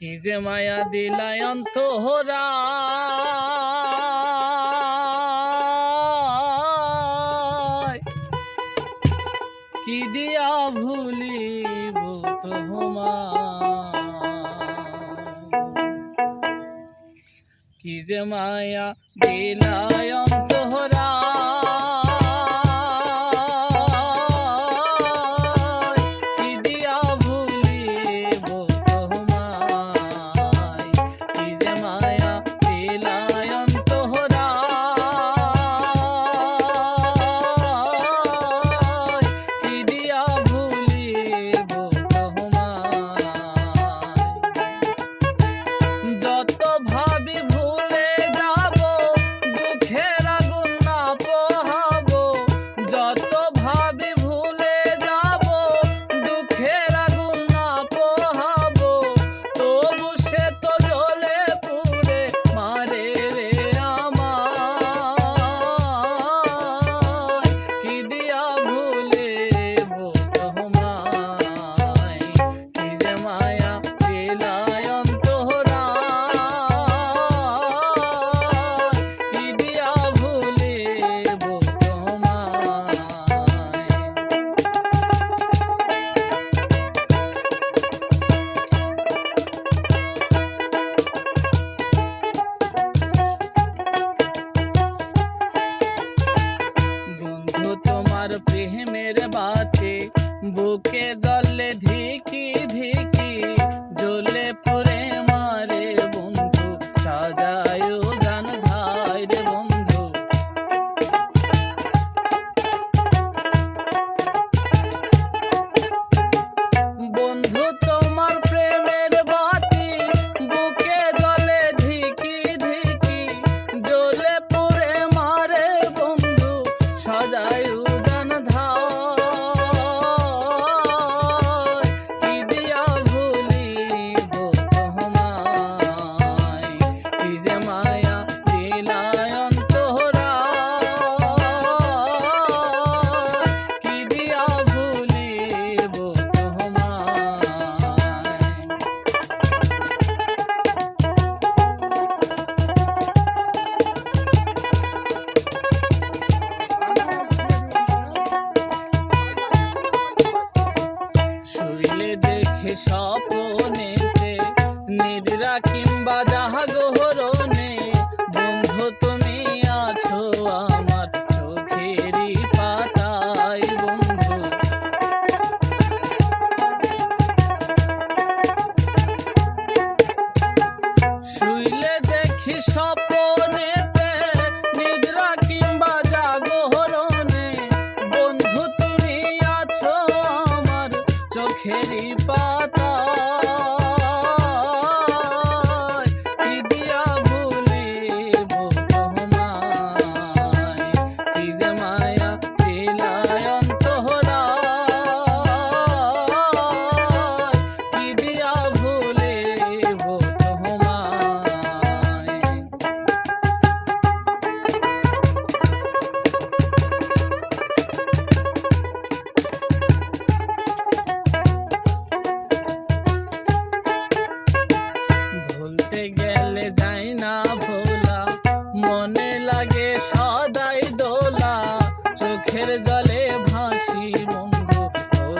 কি যে মায়া দিলায় হরা কি দিয়া ভুলিব হুমা কি যে মায়া দিলায়ন